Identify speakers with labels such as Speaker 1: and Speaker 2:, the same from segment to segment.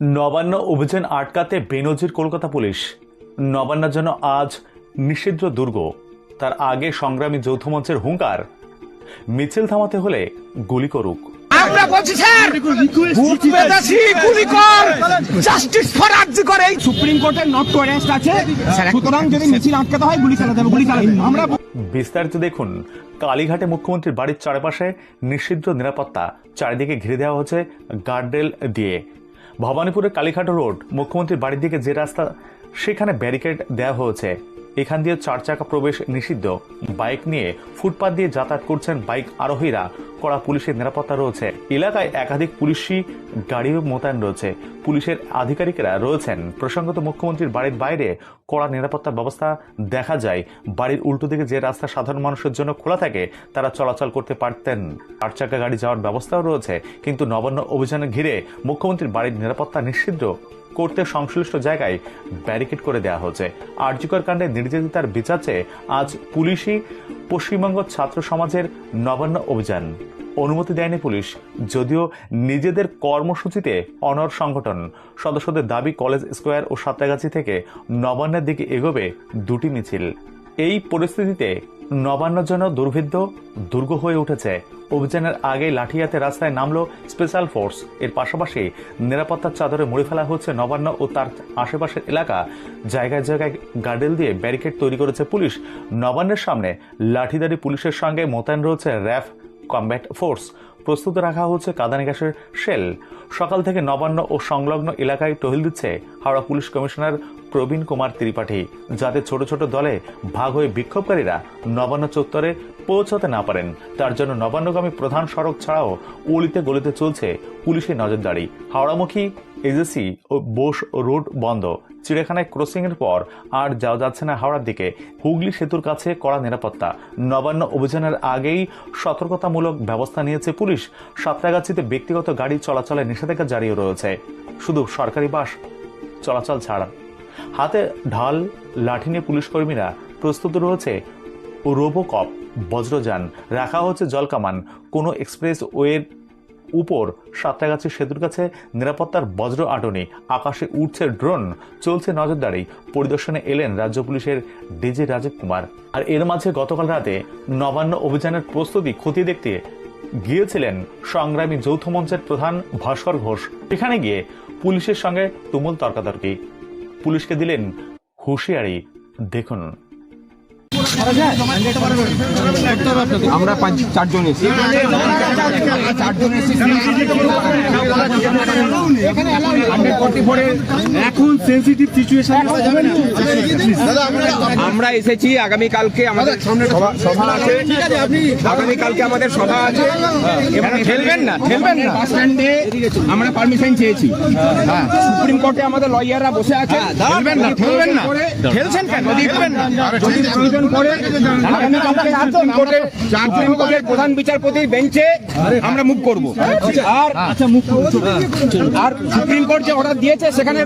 Speaker 1: নবান্ন অভিযান আটকাতে বেনজির কলকাতা পুলিশ। নবান্নের জন্য আজ নিষিদ্ধ দুর্গ তার আগে সংগ্রামী যৌথ মঞ্চের হুঙ্কার। মিছিল থামাতে হলে গুলি করুক।
Speaker 2: আমরা বলছি স্যার ভূত পেতাছি গুলি কর। জাস্টিস ফর আর্জি করে।
Speaker 3: সুপ্রিম কোর্টের নট অ্যারেস্ট আছে। সুতরাং যদি মিছিল আটকাতে হয় গুলি চালাতে হবে গুলি চালাতে আমরা
Speaker 1: বিস্তারিত দেখুন কালীঘাটে মুখ্যমন্ত্রীর বাড়ির চারপাশে নিষিদ্ধ নিরাপত্তা চারিদিকে ঘিরে দেওয়া হচ্ছে গার্ডরেল দিয়ে। ভবানীপুরের কালীঘাট রোড মুখ্যমন্ত্রীর বাড়ির দিকে যে রাস্তা সেখানে ব্যারিকেড দেওয়া হয়েছে। এখান দিয়ে চার চাকা প্রবেশ নিষিদ্ধ। বাইক নিয়ে ফুটপাত দিয়ে যাতায়াত করছেন বাইক আরোহীরা। কড়া পুলিশের নিরাপত্তা রয়েছে। এলাকায় একাধিক পুলিশি গাড়িও মোতায়েন রয়েছে। পুলিশের আধিকারিকেরা রয়েছেন। প্রসঙ্গত মুখ্যমন্ত্রীর বাড়ির বাইরে কড়া নিরাপত্তা ব্যবস্থা দেখা যায়। বাড়ির উল্টো দিকে যে রাস্তা সাধারণ মানুষের জন্য খোলা থাকে, তারা চলাচল করতে পারতেন। চার চাকা গাড়ি যাওয়ার ব্যবস্থাও রয়েছে। কিন্তু নবান্ন অভিযানে ঘিরে মুখ্যমন্ত্রীর বাড়ির নিরাপত্তা নিষিদ্ধ। করতে সংশ্লিষ্ট জায়গায় ব্যারিকেড করে দেওয়া হয়েছে। আর্যিকর কাণ্ডে নির্যাতিতার বিচার চেয়ে আজ পুলিশই পশ্চিমবঙ্গ ছাত্র সমাজের নবান্ন অভিযান। অনুমতি দেয়নি পুলিশ, যদিও নিজেদের কর্মসূচিতে অনর সংগঠন। সদস্যদের দাবি কলেজ স্কোয়ার ও সাঁতরাগাছি থেকে নবান্নের দিকে এগোবে দুটি মিছিল। এই পরিস্থিতিতে নবান্নের জন্য দুর্ভিদ্য দুর্গ হয়ে উঠেছে অভিযানের আগে লাঠিয়াতে রাস্তায় নামল স্পেশাল ফোর্স। এর পাশাপাশি নিরাপত্তার চাদরে মুড়ে ফেলা হচ্ছে নবান্ন ও তার আশেপাশের এলাকা। জায়গায় জায়গায় গার্ডেল দিয়ে ব্যারিকেড তৈরি করেছে পুলিশ। নবান্নের সামনে লাঠিদারি পুলিশের সঙ্গে মোতায়েন রয়েছে র্যাফ কমব্যাট ফোর্স। প্রস্তুত রাখা হচ্ছে কাদানি গ্যাসের শেল। সকাল থেকে নবান্ন ও সংলগ্ন এলাকায় টহিল দিচ্ছে হাওড়া পুলিশ কমিশনার প্রবীণ কুমার ত্রিপাঠী, যাতে ছোট ছোট দলে ভাগ হয়ে বিক্ষোভকারীরা নবান্ন চত্বরে পৌঁছতে না পারেন। তার জন্য নবান্নগামী প্রধান সড়ক ছাড়াও অলিতে গলিতে চলছে পুলিশের নজরদারি। হাওড়ামুখী এজেসি ও বোস রোড বন্ধ। চিড়িয়াখানায় ক্রসিং এর পর আর যাওয়া যাচ্ছে না হাওড়ার দিকে। হুগলি সেতুর কাছে কড়া নিরাপত্তা। নবান্ন অভিযানের আগেই সতর্কতামূলক ব্যবস্থা নিয়েছে পুলিশ। সাঁতরাগাছিতে ব্যক্তিগত গাড়ি চলাচলে নিষেধাজ্ঞা জারিও রয়েছে। শুধু সরকারি বাস চলাচল ছাড়া। হাতে ঢাল, লাঠি নিয়ে পুলিশ কর্মীরা প্রস্তুত রয়েছে। রোবোকপ, বজ্রযান, রাখা হচ্ছে জলকামান। কোনো এক্সপ্রেস ওয়ের উপর সাঁতরাগাছি সেতুর কাছে নিরাপত্তার বজ্র আটনি আকাশে উঠছে ড্রোন, চলছে নজরদারি, পরিদর্শনে এলেন রাজ্য পুলিশের ডিজি রাজীব কুমার। আর এর মাঝে গতকাল রাতে নবান্ন অভিযানের প্রস্তুতি খতিয়ে দেখতে গিয়েছিলেন সংগ্রামী যৌথ মঞ্চের প্রধান ভাস্কর ঘোষ। এখানে গিয়ে পুলিশের সঙ্গে তুমুল তর্কাতর্কি। পুলিশকে দিলেন হুঁশিয়ারি। দেখুন।
Speaker 3: আমরা পাঁচ চারজন এসেছি। চারজন
Speaker 4: এখন সেন্সিটিভ সিচুয়েশন
Speaker 3: আমরা এসেছি আগামী কালকে আমাদের সভা আছে। আগামী কালকে আমাদের সভা আছে। এবং ঠেলবেন না ঠেলবেন না। বাস স্ট্যান্ডে আমরা পারমিশন চেয়েছি। হ্যাঁ সুপ্রিম কোর্টে আমাদের লয়াররা বসে আছে। ঠেলবেন না ঠেলবেন না। ঠেলছেন কেন? ঠেলবেন না। যদি প্রয়োজন পড়ে আগামী সুপ্রিম কোর্টের সুপ্রিম কোর্টের প্রধান বিচারপতির বেঞ্চে আমরা মুখ করব। আর আচ্ছা আর সুপ্রিম কোর্ট যে অর্ডার দিয়েছে সেখানে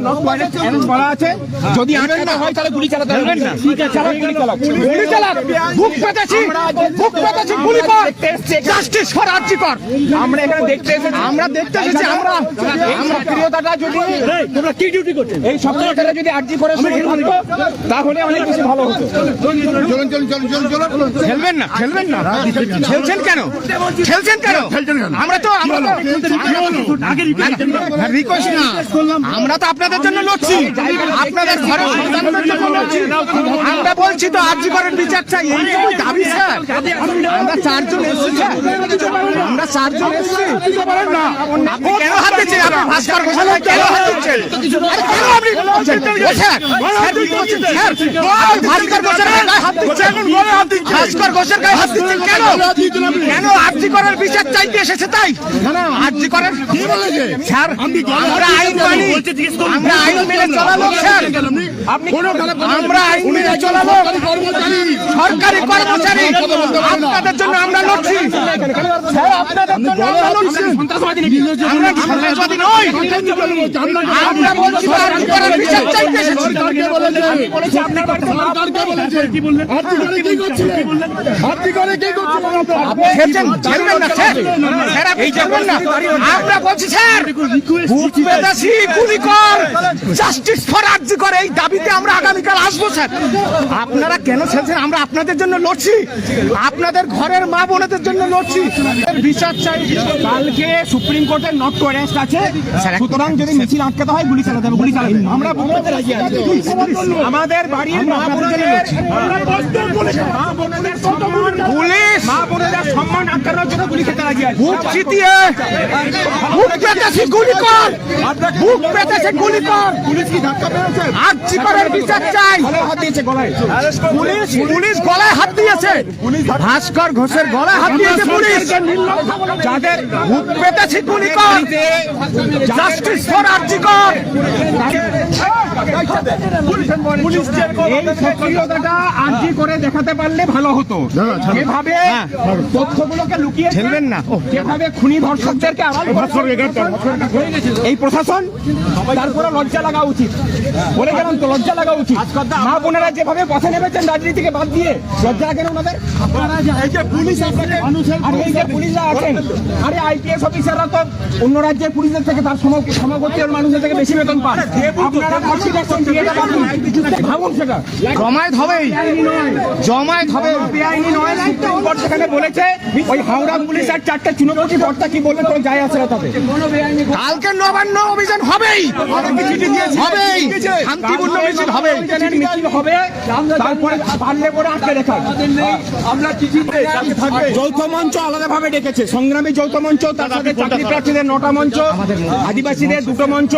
Speaker 3: করা আছে। যদি আটকানো হয় তাহলে গুলি চালাতে হবে না। ঠিক আছে চালাক গুলি চালাক। গুলি চালাক। বুক পেতেছি বুক পেতেছি গুলি কর। জাস্টিস ফর আর্জি কর। আমরা এখানে দেখতে এসেছি। আমরা দেখতে এসেছি আমরা আমরা প্রিয়তাটা যদি তোমরা কি ডিউটি করছ? এই সপ্তাহটা যদি আর্জি করে তাহলে অনেক বেশি ভালো হতো। খেলবেন না খেলবেন না। খেলছেন কেন? খেলছেন কেন? আমরা তো আমরা তো রিকোয়েস্ট না। আমরা তো আপনাদের জন্য লড়ছি। আপনাদের ঘরে সন্তানদের জন্য আমরা বলছি তো আর্জি করেন বিচার চাই এইটুকুই দাবি স্যার আমরা চারজন এসেছি আমরা চারজন এসেছি আপনি কেন হাত দিচ্ছেন আপনি ভাস্কর ঘোষাল কেন হাত দিচ্ছেন কেন আপনি বলছেন? ও স্যার, স্যার, কি বলছেন? স্যার, ওই ভাস্কর ঘোষের গায়ে হাত দিচ্ছেন ভাস্কর ঘোষের গায়ে হাত দিচ্ছেন কেন কেন আর্জি করার বিচার চাইতে এসেছে তাই আর্জি করার স্যার আমরা আইন মানি আমরা আইন মেনে চলা লোক স্যার আপনি আমরা আইন মেনে চলা লোক সরকারি কর্মচারী। আপনাদের জন্য আমরা লড়ছি। স্যার আপনার আমরা বলছি স্যার গুলি কর। জাস্টিস ফর আরজি কর। এই দাবিতে আমরা আগামীকাল আসব স্যার। আপনারা কেন খেলছেন আমরা আপনাদের জন্য লড়ছি। আপনাদের ঘরের মা বোনেদের জন্য লড়ছি। বিচার কালকে সুপ্রিম কোর্টের নট টু অ্যারেস্ট আছে। সুতরাং যদি মিছিল আটকাতে হয় গুলি চালাতে হবে গুলি চালাতে আমরা আমাদের বাড়ির মা বোনেদের পুলিশ মা বোনেদের সম্মান। আটকানোর জন্য গুলি খেতে রাজি আছে। বুক চিতিয়ে বুক পেতেছে গুলি কর। বুক পেতেছে গুলি কর। পুলিশ কি ধাক্কা মেরেছে আর চিপারের বিচার চাই। হাত দিয়েছে গলায়। পুলিশ পুলিশ গলায় হাত দিয়েছে। ভাস্কর ঘোষের গলায় হাত দিয়েছে পুলিশ। যাদের বুক পেতেছে গুলি কর জাস্টিস ফর আরজি কর এই করে দেখাতে পারলে ভালো হতো। যেভাবে তথ্যগুলোকে লুকিয়ে ঠেলবেন না। যেভাবে খুনি ধর্ষকদেরকে আড়াল করেছে, এই প্রশাসন তারপরে লজ্জা লাগা উচিত। বলে গেলাম তো লজ্জা লাগা উচিত। মা বোনেরা যেভাবে পথে নেমেছেন রাজনীতিকে বাদ দিয়ে লজ্জা লাগে না ওনাদের? এই যে পুলিশ আর এই যে পুলিশরা আছেন আরে আইপিএস অফিসাররা তো অন্য রাজ্যের পুলিশদের থেকে তার সম- সমগোত্রীয় মানুষের থেকে বেশি বেতন পান। আপনারা দিয়ে ভাবুন সেটা। জমায়েত হবেই। জমায়েত হবে। বেআইনি নয় সুপ্রিম কোর্ট সেখানে বলেছে। ওই হাওড়া পুলিশ আর চারটে চুনপতি কর্তা কি বলবে তো যায় না তাতে। কালকে নবান্ন অভিযান হবেই। হবেই। শান্তিপূর্ণ মিছিল হবে মিছিল হবে। তারপরে পারলে পরে আটকে রেখা আমরা চিঠিতে যৌথ মঞ্চ আলাদাভাবে ডেকেছে। সংগ্রামী যৌথ মঞ্চ তার সাথে চাকরি প্রার্থীদের নটা মঞ্চ আদিবাসীদের দুটো মঞ্চ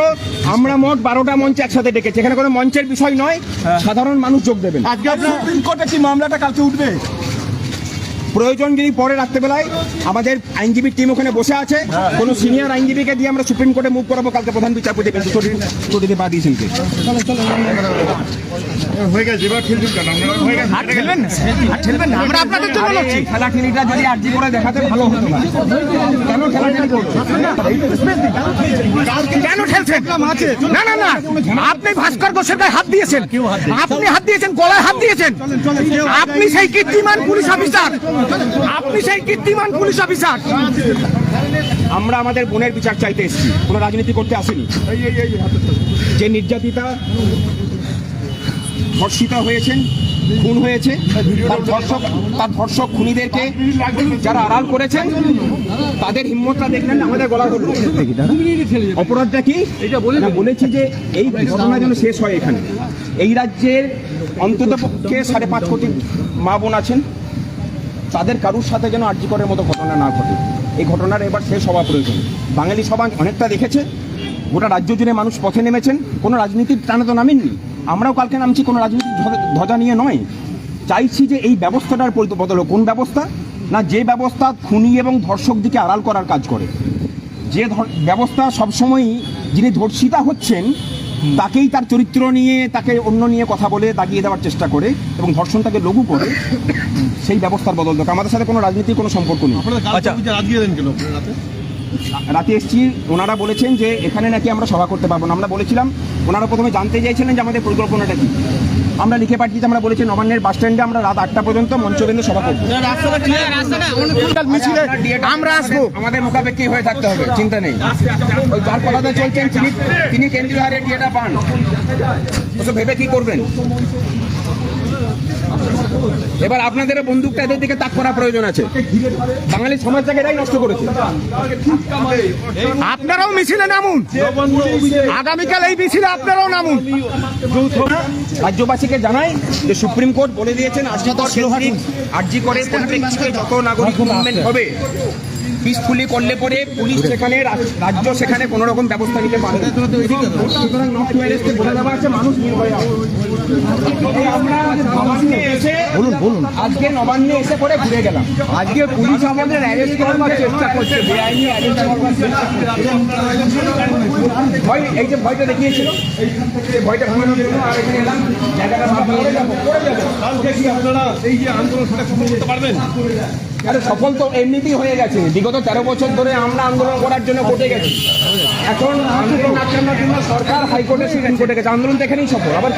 Speaker 3: আমরা মোট বারোটা মঞ্চ একসাথে ডেকেছি। এখানে কোনো মঞ্চের বিষয় নয় সাধারণ মানুষ যোগ দেবেন। আজকে সুপ্রিম কোর্টে কি মামলাটা কালকে উঠবে? প্রয়োজন যদি পরে রাত্রেবেলায় আমাদের আইনজীবীর টিম ওখানে বসে আছে। কোন সিনিয়র আইনজীবীকে দিয়ে আমরা সুপ্রিম কোর্টে মুভ করাবো। কালকে প্রধান বিচারপতি ছুটিতে পা দিয়েছেন আর খেলবেন না আর খেলবেন না আমরা আপনাদের জন্য লড়ছি। খেলা খেলিটা যদি আর্জি করে দেখাতে ভালো হতো না। কেন খেলা খেলি কেন খেলছেন? না না না। আপনি ভাস্কর ঘোষের গায়ে হাত দিয়েছেন। আপনি হাত দিয়েছেন গলায় হাত দিয়েছেন। আপনি সেই কীর্তিমান পুলিশ অফিসার। আপনি সেই কীর্তিমান পুলিশ অফিসার। আমরা আমাদের বোনের বিচার চাইতে এসেছি। কোনো রাজনীতি করতে আসেনি। যে নির্যাতিতা ধর্ষিতা হয়েছেন খুন হয়েছে। তার ধর্ষক তার ধর্ষক খুনিদেরকে যারা আড়াল করেছেন তাদের হিম্মতটা দেখলেন আমাদের গলা অপরাধটা কি? এটা বলে বলেছি যে এই ঘটনা যেন শেষ হয় এখানে। এই রাজ্যের অন্তত পক্ষে সাড়ে পাঁচ কোটি মা বোন আছেন। তাদের কারুর সাথে যেন আর্যিকরের মতো ঘটনা না ঘটে। এই ঘটনার এবার শেষ হওয়া প্রয়োজন। বাঙালি সমাজ অনেকটা দেখেছে। গোটা রাজ্য জুড়ে মানুষ পথে নেমেছেন। কোনো রাজনীতির টানে তো নামেননি। আমরাও কালকে নামছি কোনো রাজনীতির ধ্বজা- ধ্বজা নিয়ে নয়। চাইছি যে এই ব্যবস্থাটার বদল হোক। কোন ব্যবস্থা? না যে ব্যবস্থা খুনি এবং ধর্ষক দিকে আড়াল করার কাজ করে। যে ধর- ব্যবস্থা সবসময়ই যিনি ধর্ষিতা হচ্ছেন তাকেই তার চরিত্র নিয়ে তাকে অন্য নিয়ে কথা বলে দাগিয়ে দেওয়ার চেষ্টা করে এবং ধর্ষণটাকে লঘু করে সেই ব্যবস্থার বদল দরকার। আমাদের সাথে কোনো রাজনীতির কোনো সম্পর্ক নেই।
Speaker 4: আচ্ছা। রাতে
Speaker 3: এসছি ওনারা বলেছেন যে এখানে নাকি আমরা সভা করতে পারব না। আমরা বলেছিলাম ওনারা প্রথমে জানতে চাইছিলেন যে আমাদের পরিকল্পনাটা কি। আমরা লিখে পাঠিয়েছি আমরা বলেছি নবান্নের বাস স্ট্যান্ডে আমরা রাত আটটা পর্যন্ত মঞ্চবেন্দ্র সভা করব। মিছিলে আমরা আসব। আমাদের মোকাবেকি হয়ে থাকতে হবে চিন্তা নেই। ওই যার কথাতে চলছেন তিনি তিনি কেন্দ্রীয় হারে ডিএটা পান। ওসব ভেবে কি করবেন? এবার আপনাদের বন্দুকটা এদের দিকে তাক করা প্রয়োজন আছে। বাঙালি সমাজটাকে এটাই নষ্ট করেছে। আপনারাও মিছিলে নামুন। আগামীকাল এই মিছিলে আপনারাও নামুন। রাজ্যবাসীকে জানাই যে সুপ্রিম কোর্ট বলে দিয়েছেন আজকে তো আর্জি করে যত নাগরিক মুভমেন্ট হবে পিসফুলি করলে পরে পুলিশ সেখানে রাজ্য সেখানে কোনো রকম ব্যবস্থা নিতে পারে সুতরাং নট টু বলে দেওয়া আছে মানুষ নির্ভয়ে আমরা নবান্নে এসে বলুন বলুন। আজকে নবান্নে এসে পরে ঘুরে গেলাম। আজকে পুলিশ আমাদের অ্যারেস্ট করবার চেষ্টা করছে বেআইনি অ্যারেস্ট করবার চেষ্টা ভয় এই যে ভয়টা দেখিয়েছিল এই ভয়টা ভাঙানোর জন্য আর এখানে এলাম। জায়গাটা করে যাব করে
Speaker 4: আপনারা এই যে আন্দোলন সেটা করতে পারবেন?
Speaker 3: আরে সফল তো এমনিতেই হয়ে গেছে। বিগত তেরো বছর ধরে আমরা আন্দোলন করার জন্য কোর্টে গেছি। এখন আন্দোলন সরকার হাইকোর্টে সুপ্রিম গেছে। আন্দোলন এখানেই সফল, আবার